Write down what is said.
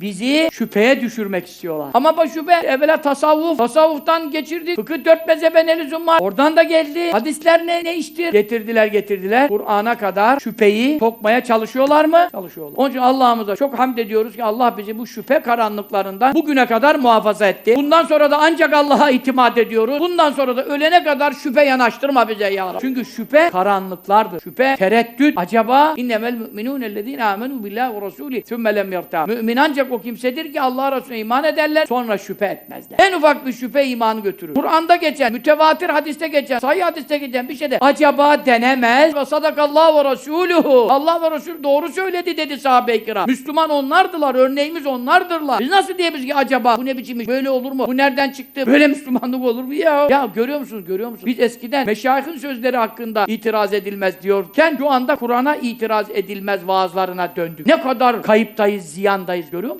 Bizi şüpheye düşürmek istiyorlar. Ama bu şüphe evvela tasavvuf. Tasavvuftan geçirdik. Fıkıh dört mezhebe ne lüzum var? Oradan da geldi. Hadisler ne, ne iştir? Getirdiler getirdiler. Kur'an'a kadar şüpheyi sokmaya çalışıyorlar mı? Çalışıyorlar. Onun için Allah'ımıza çok hamd ediyoruz ki Allah bizi bu şüphe karanlıklarından bugüne kadar muhafaza etti. Bundan sonra da ancak Allah'a itimat ediyoruz. Bundan sonra da ölene kadar şüphe yanaştırma bize ya Rabbi. Çünkü şüphe karanlıklardır. Şüphe tereddüt. Acaba innemel müminun ellezine amenu billahi ve rasuli sümme lem. Mümin ancak o kimsedir ki Allah'a Resulüne iman ederler sonra şüphe etmezler. En ufak bir şüphe imanı götürür. Kur'an'da geçen, mütevatir hadiste geçen, sahih hadiste geçen bir şeyde acaba denemez ve sadakallahu ve rasuluhu. Allah ve Resul doğru söyledi dedi sahabe-i kiram. Müslüman onlardılar, örneğimiz onlardırlar. Biz nasıl diyebiliriz ki acaba bu ne biçim böyle olur mu? Bu nereden çıktı? Böyle Müslümanlık olur mu ya? Ya görüyor musunuz, görüyor musunuz? Biz eskiden meşayihin sözleri hakkında itiraz edilmez diyorken şu anda Kur'an'a itiraz edilmez vaazlarına döndük. Ne kadar kayıptayız, ziyandayız görüyor musunuz?